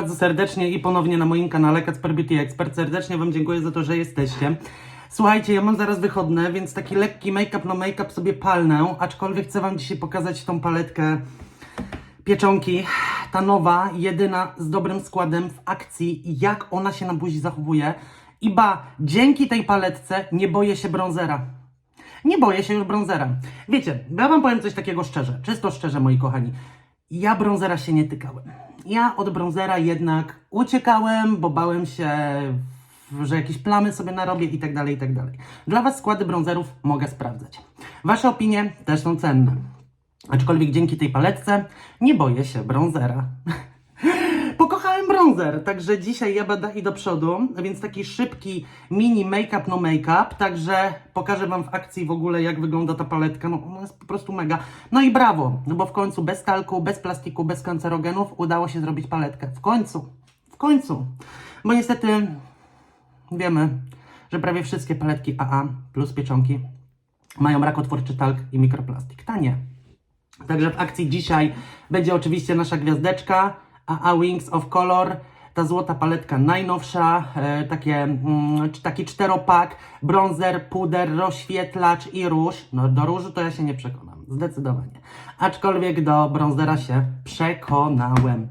bardzo serdecznie i ponownie na moim kanale Kacper Beauty Expert. Serdecznie Wam dziękuję za to, że jesteście. Słuchajcie, ja mam zaraz wychodne, więc taki lekki make-up, no make-up sobie palnę, aczkolwiek chcę Wam dzisiaj pokazać tą paletkę pieczonki. Ta nowa, jedyna z dobrym składem w akcji, jak ona się na buzi zachowuje. I ba, dzięki tej paletce nie boję się bronzera. Nie boję się już bronzera. Wiecie, ja wam powiem coś takiego szczerze, czysto szczerze, moi kochani. Ja bronzera się nie tykałem. Ja od bronzera jednak uciekałem, bo bałem się, że jakieś plamy sobie narobię i tak dalej, i tak dalej. Dla was składy bronzerów mogę sprawdzać. Wasze opinie też są cenne. Aczkolwiek dzięki tej paletce nie boję się bronzera. Bronzer, także dzisiaj ja bada i do przodu, więc taki szybki mini make-up, no make-up, także pokażę Wam w akcji w ogóle jak wygląda ta paletka, no ona jest po prostu mega. No i brawo, no bo w końcu bez talku, bez plastiku, bez kancerogenów udało się zrobić paletkę. W końcu, w końcu, bo niestety wiemy, że prawie wszystkie paletki AA plus pieczonki mają rakotwórczy talk i mikroplastik. Ta nie. Także w akcji dzisiaj będzie oczywiście nasza gwiazdeczka AA Wings of Color. Ta złota paletka najnowsza, e, takie, mm, taki czteropak, bronzer, puder, rozświetlacz i róż. No do różu to ja się nie przekonam, zdecydowanie. Aczkolwiek do bronzera się przekonałem.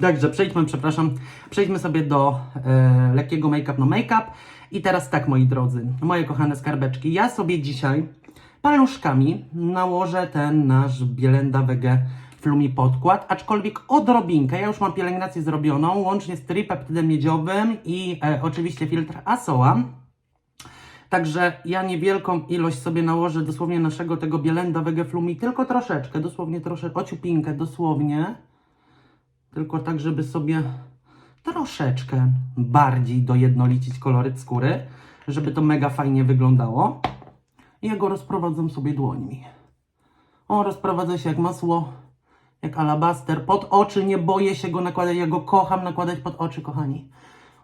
Także przejdźmy, przepraszam, przejdźmy sobie do e, lekkiego make-up, no make-up. I teraz tak, moi drodzy, moje kochane skarbeczki, ja sobie dzisiaj paluszkami nałożę ten nasz Bielenda Wege Flumi podkład, aczkolwiek odrobinkę, ja już mam pielęgnację zrobioną, łącznie z tripeptydem miedziowym i e, oczywiście filtr Asoa. Także ja niewielką ilość sobie nałożę dosłownie naszego tego Bielenda Wege Flumi, tylko troszeczkę, dosłownie troszeczkę, ociupinkę, dosłownie. Tylko tak, żeby sobie troszeczkę bardziej dojednolicić koloryt skóry, żeby to mega fajnie wyglądało. I ja go rozprowadzam sobie dłońmi. On rozprowadza się jak masło, jak alabaster. Pod oczy nie boję się go nakładać. Ja go kocham nakładać pod oczy, kochani.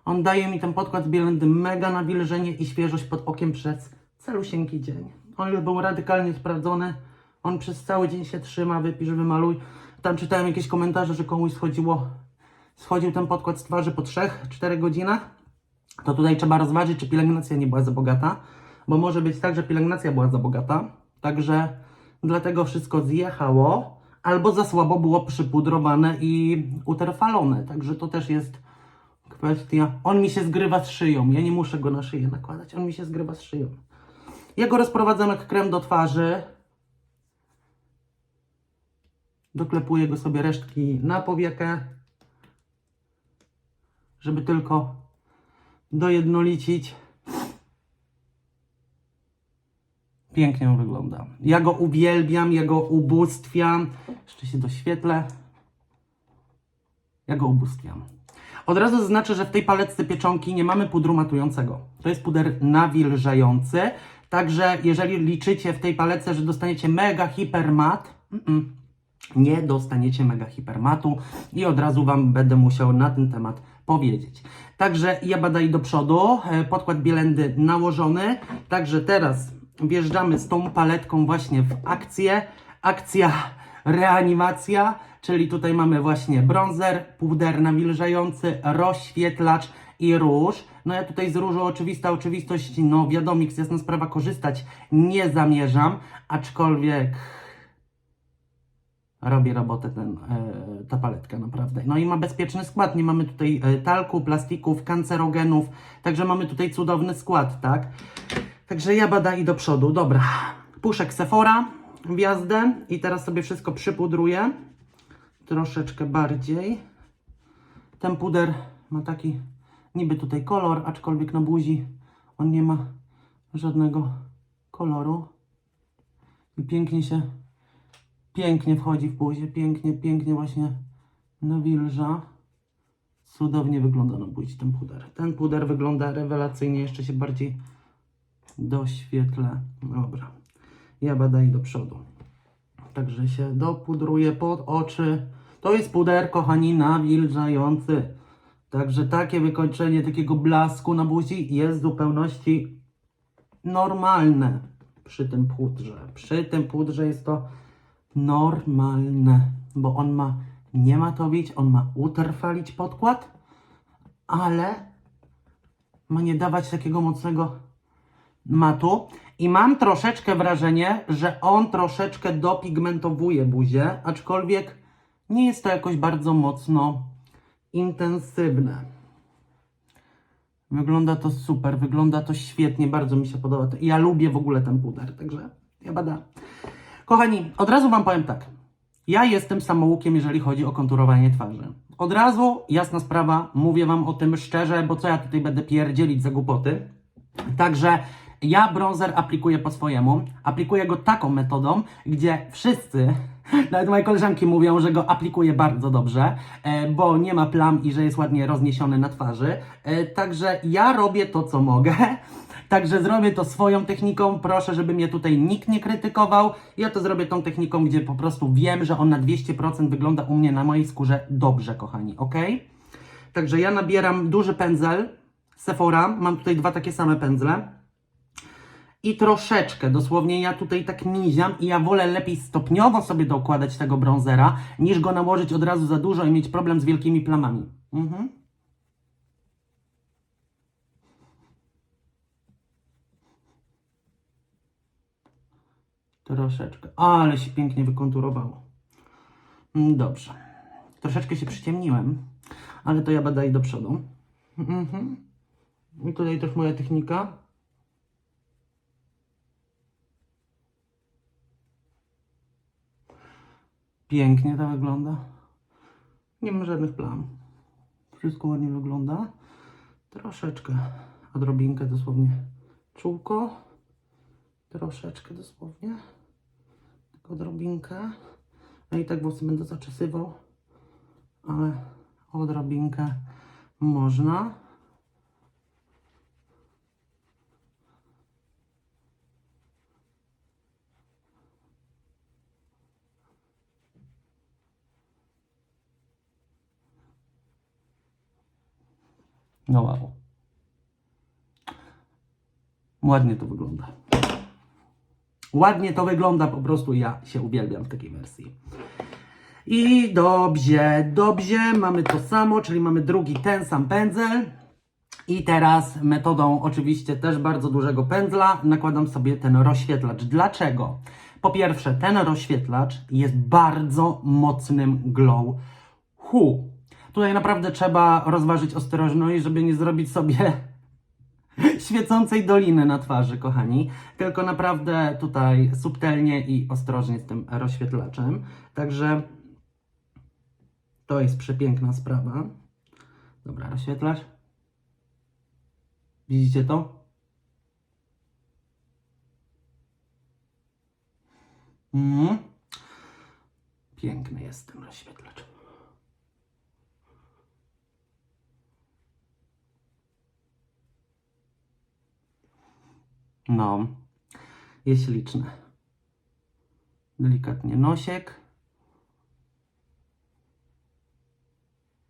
On daje mi ten podkład z Bielendy mega nawilżenie i świeżość pod okiem przez calusieńki dzień. On już był radykalnie sprawdzony. On przez cały dzień się trzyma, wypisz, wymaluj. Tam czytałem jakieś komentarze, że komuś schodziło, schodził ten podkład z twarzy po 3-4 godzinach. To tutaj trzeba rozważyć, czy pielęgnacja nie była za bogata, bo może być tak, że pielęgnacja była za bogata, także dlatego wszystko zjechało, albo za słabo było przypudrowane i uterfalone, także to też jest kwestia. On mi się zgrywa z szyją, ja nie muszę go na szyję nakładać, on mi się zgrywa z szyją. Ja go rozprowadzam jak krem do twarzy. Doklepuję go sobie resztki na powiekę, żeby tylko dojednolicić. Pięknie on wygląda. Ja go uwielbiam, ja go ubóstwiam. Jeszcze się doświetlę. Ja go ubóstwiam. Od razu zaznaczę, że w tej paletce pieczonki nie mamy pudru matującego. To jest puder nawilżający. Także jeżeli liczycie w tej paletce, że dostaniecie mega hipermat, nie dostaniecie mega hipermatu i od razu Wam będę musiał na ten temat powiedzieć. Także ja badaj do przodu, e, podkład Bielendy nałożony, także teraz wjeżdżamy z tą paletką właśnie w akcję. Akcja reanimacja, czyli tutaj mamy właśnie bronzer, puder nawilżający, rozświetlacz i róż. No ja tutaj z różu oczywista oczywistość, no wiadomo, jasna sprawa, korzystać nie zamierzam, aczkolwiek robi robotę ten, e, ta paletka naprawdę. No i ma bezpieczny skład, nie mamy tutaj e, talku, plastików, kancerogenów, także mamy tutaj cudowny skład, tak? Także ja bada i do przodu. Dobra, puszek Sephora w jazdę i teraz sobie wszystko przypudruję troszeczkę bardziej. Ten puder ma taki niby tutaj kolor, aczkolwiek na buzi on nie ma żadnego koloru. I pięknie się pięknie wchodzi w buzię, pięknie, pięknie właśnie nawilża. Cudownie wygląda na buzi ten puder. Ten puder wygląda rewelacyjnie, jeszcze się bardziej doświetlę. Dobra, ja badaj do przodu. Także się dopudruję pod oczy. To jest puder, kochani, nawilżający. Także takie wykończenie takiego blasku na buzi jest w zupełności normalne przy tym pudrze. Przy tym pudrze jest to normalne, bo on ma nie matowić, on ma utrwalić podkład, ale ma nie dawać takiego mocnego matu. I mam troszeczkę wrażenie, że on troszeczkę dopigmentowuje buzię, aczkolwiek nie jest to jakoś bardzo mocno intensywne. Wygląda to super, wygląda to świetnie, bardzo mi się podoba. Ja lubię w ogóle ten puder, także ja bada. Kochani, od razu Wam powiem tak. Ja jestem samoukiem, jeżeli chodzi o konturowanie twarzy. Od razu, jasna sprawa, mówię Wam o tym szczerze, bo co ja tutaj będę pierdzielić za głupoty. Także ja bronzer aplikuję po swojemu. Aplikuję go taką metodą, gdzie wszyscy, nawet moje koleżanki mówią, że go aplikuję bardzo dobrze, e, bo nie ma plam i że jest ładnie rozniesiony na twarzy. E, Także ja robię to, co mogę. Także zrobię to swoją techniką. Proszę, żeby mnie tutaj nikt nie krytykował. Ja to zrobię tą techniką, gdzie po prostu wiem, że on na 200% wygląda u mnie na mojej skórze dobrze, kochani, ok? Także ja nabieram duży pędzel Sephora. Mam tutaj dwa takie same pędzle. I troszeczkę, dosłownie ja tutaj tak miziam i ja wolę lepiej stopniowo sobie dokładać tego bronzera, niż go nałożyć od razu za dużo i mieć problem z wielkimi plamami. Mhm. Troszeczkę. Ale się pięknie wykonturowało. Mm, Dobrze. Troszeczkę się przyciemniłem, ale to ja będę i do przodu. Mhm. I tutaj też moja technika. Pięknie to wygląda. Nie ma żadnych plam. Wszystko ładnie wygląda. Troszeczkę, odrobinkę dosłownie czółko. Troszeczkę dosłownie. Tylko odrobinkę. No i tak włosy będę zaczesywał. Ale odrobinkę można. No wow. Ładnie to wygląda. Ładnie to wygląda, po prostu ja się uwielbiam w takiej wersji. I dobrze, dobrze, mamy to samo, czyli mamy drugi ten sam pędzel. I teraz metodą oczywiście też bardzo dużego pędzla nakładam sobie ten rozświetlacz. Dlaczego? Po pierwsze, ten rozświetlacz jest bardzo mocnym glow hu. Tutaj naprawdę trzeba rozważyć ostrożność, żeby nie zrobić sobie świecącej doliny na twarzy, kochani. Tylko naprawdę tutaj subtelnie i ostrożnie z tym rozświetlaczem. Także to jest przepiękna sprawa. Dobra, rozświetlacz. Widzicie to? Mhm. Piękny jest ten rozświetlacz. No, jest śliczny. Delikatnie nosiek.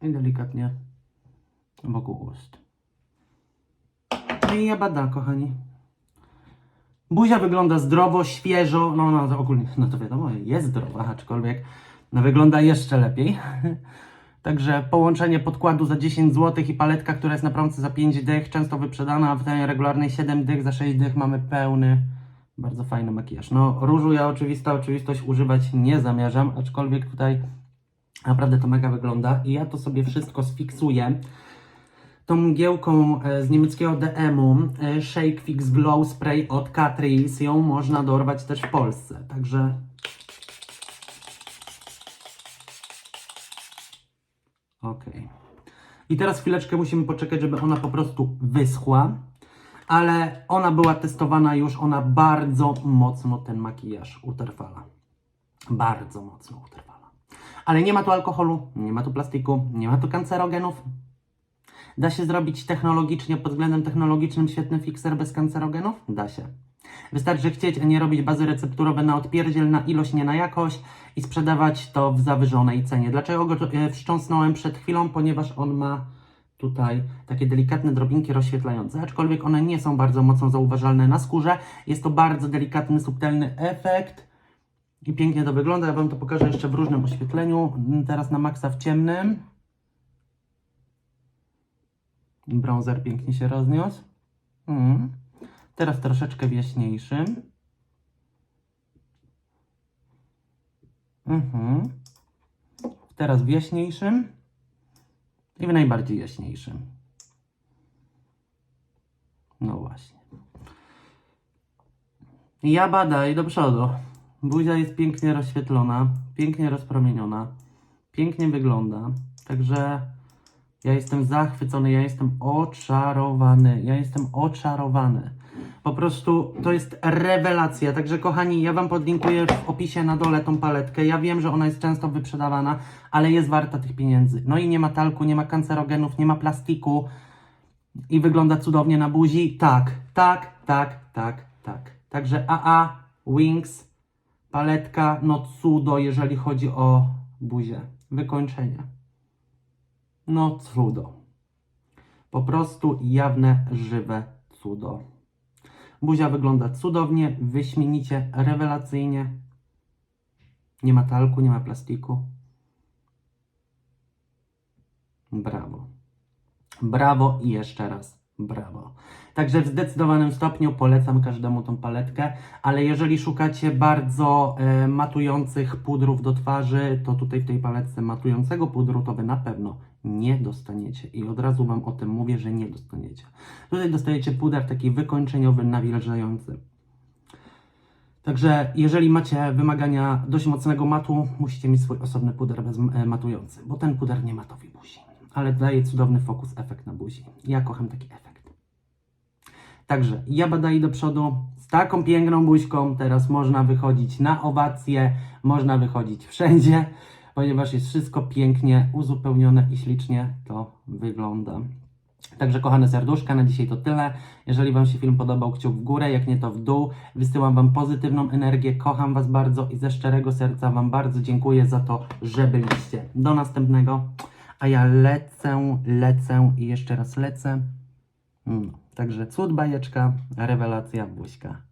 I delikatnie wokół ust. No i jabada, kochani. Buzia wygląda zdrowo, świeżo, no, no ogólnie, no to wiadomo, jest zdrowa, aczkolwiek no, wygląda jeszcze lepiej. Także połączenie podkładu za 10 zł i paletka, która jest na promce za 5 dych, często wyprzedana, a w cenie regularnej 7 dych, za 6 dych mamy pełny, bardzo fajny makijaż. No różu ja oczywista oczywistość używać nie zamierzam, aczkolwiek tutaj naprawdę to mega wygląda i ja to sobie wszystko sfiksuję. Tą mgiełką e, z niemieckiego DM-u e, Shake Fix Glow Spray od Catrice ją można dorwać też w Polsce, także ok. I teraz chwileczkę musimy poczekać, żeby ona po prostu wyschła, ale ona była testowana już, ona bardzo mocno ten makijaż utrwala. Bardzo mocno utrwala. Ale nie ma tu alkoholu, nie ma tu plastiku, nie ma tu kancerogenów, Da się zrobić technologicznie, pod względem technologicznym świetny fixer bez kancerogenów? Da się. Wystarczy chcieć, a nie robić bazy recepturowe na odpierdziel, na ilość, nie na jakość i sprzedawać to w zawyżonej cenie. Dlaczego go e, wstrząsnąłem przed chwilą? Ponieważ on ma tutaj takie delikatne drobinki rozświetlające, aczkolwiek one nie są bardzo mocno zauważalne na skórze. Jest to bardzo delikatny, subtelny efekt I pięknie to wygląda. Ja Wam to pokażę jeszcze w różnym oświetleniu. Teraz na maksa w ciemnym. Bronzer pięknie się rozniósł. Mm. Teraz troszeczkę w jaśniejszym. Mhm. Teraz w jaśniejszym i w najbardziej jaśniejszym. No właśnie. Ja badaj do przodu. Buzia jest pięknie rozświetlona, pięknie rozpromieniona, pięknie wygląda. Także ja jestem zachwycony, ja jestem oczarowany, ja jestem oczarowany. Po prostu to jest rewelacja. Także kochani, ja Wam podlinkuję w opisie na dole tą paletkę. Ja wiem, że ona jest często wyprzedawana, ale jest warta tych pieniędzy. No i nie ma talku, nie ma kancerogenów, nie ma plastiku i wygląda cudownie na buzi. Tak, tak, tak, tak, tak. Także AA, Wings, paletka, no cudo, jeżeli chodzi o buzię. Wykończenie. No cudo. Po prostu jawne, żywe cudo. Buzia wygląda cudownie, wyśmienicie, rewelacyjnie. Nie ma talku, nie ma plastiku. Brawo. Brawo i jeszcze raz brawo. Także w zdecydowanym stopniu polecam każdemu tą paletkę, ale jeżeli szukacie bardzo e, matujących pudrów do twarzy, to tutaj w tej paletce matującego pudru to wy na pewno nie dostaniecie. I od razu Wam o tym mówię, że nie dostaniecie. Tutaj dostajecie puder taki wykończeniowy, nawilżający. Także jeżeli macie wymagania dość mocnego matu, musicie mieć swój osobny puder bez, e, matujący, bo ten puder nie matowi buzi, ale daje cudowny fokus, efekt na buzi. Ja kocham taki efekt. Także ja badaj do przodu z taką piękną buźką. Teraz można wychodzić na owacje, można wychodzić wszędzie, ponieważ jest wszystko pięknie uzupełnione i ślicznie to wygląda. Także kochane serduszka, na dzisiaj to tyle. Jeżeli Wam się film podobał, kciuk w górę, jak nie to w dół. Wysyłam Wam pozytywną energię, kocham Was bardzo i ze szczerego serca Wam bardzo dziękuję za to, że byliście. Do następnego. A ja lecę, lecę i jeszcze raz lecę. No, także cud bajeczka, rewelacja, buźka.